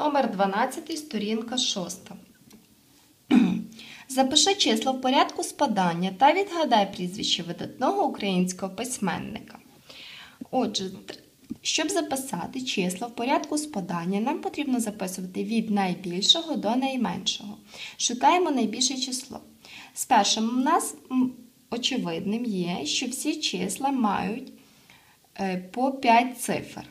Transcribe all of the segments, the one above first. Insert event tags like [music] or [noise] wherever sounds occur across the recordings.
Номер 12, сторінка 6. Запиши числа в порядку спадання та відгадай прізвище видатного українського письменника. Отже, щоб записати числа в порядку спадання, нам потрібно записувати від найбільшого до найменшого. Шукаємо найбільше число. З першим у нас очевидним є, що всі числа мають е, по 5 цифр.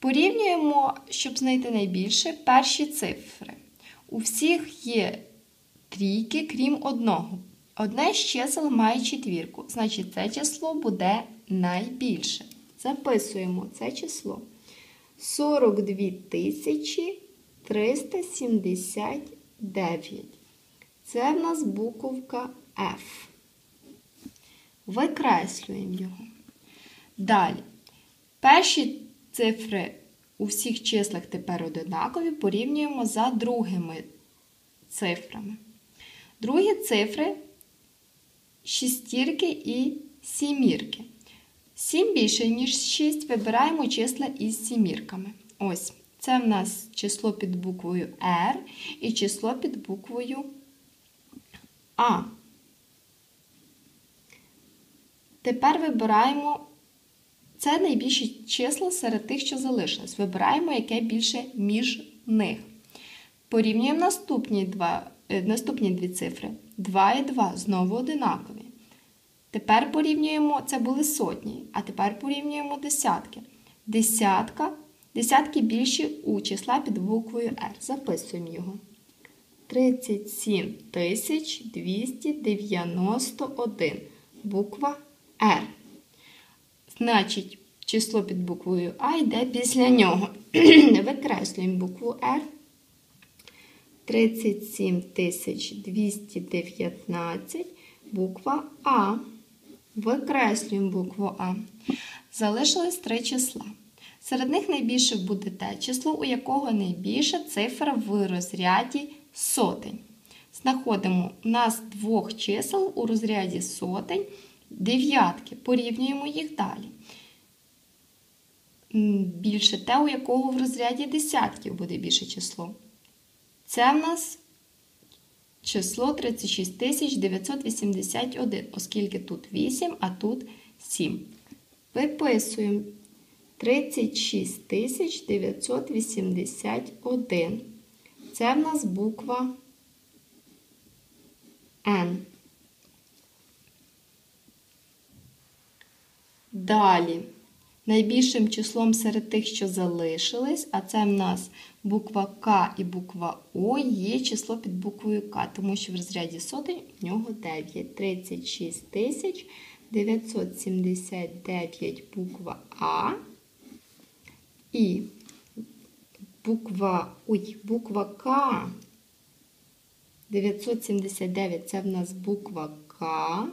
Порівнюємо, щоб знайти найбільше, перші цифри. У всіх є трійки, крім одного. Одне з має четвірку, значить це число буде найбільше. Записуємо це число. 42 тисячі 379. Це в нас буковка F. Викреслюємо його. Далі. Перші цифри у всіх числах тепер одинакові, порівнюємо за другими цифрами. Другі цифри шістірки і сімірки. 7 більше, ніж 6, вибираємо числа із сімірками. Ось, це в нас число під буквою R і число під буквою А. Тепер вибираємо це найбільші числа серед тих, що залишилось. Вибираємо, яке більше між них. Порівнюємо наступні, два, е, наступні дві цифри. 2 і 2 знову одинакові. Тепер порівнюємо, це були сотні, а тепер порівнюємо десятки. Десятка, десятки більші у числа під буквою R. Записуємо його. 37 291. Буква R. Значить, число під буквою А йде після нього. [clears throat] Викреслюємо букву R. 37 219, буква А. Викреслюємо букву А. Залишилось три числа. Серед них найбільше буде те число, у якого найбільша цифра в розряді сотень. Знаходимо у нас двох чисел у розряді сотень, дев'ятки. Порівнюємо їх далі. Більше те, у якого в розряді десятків буде більше число. Це в нас число 36 981, оскільки тут 8, а тут 7. Виписуємо 36 981. Це в нас буква N. Далі. Найбільшим числом серед тих, що залишились, а це в нас буква К і буква О, є число під буквою К, тому що в розряді сотень в нього 9. 36 тисяч 979 буква А. І буква, ой, буква К. 979 це в нас буква К.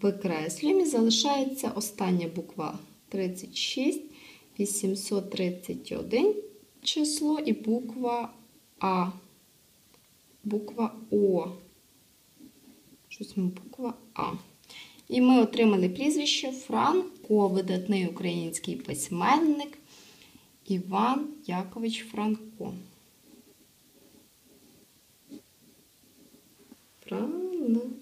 Викреслюємо і залишається остання буква 36, 831 число і буква А. Буква О. Щось ми буква А. І ми отримали прізвище Франко, видатний український письменник Іван Якович Франко. Франко.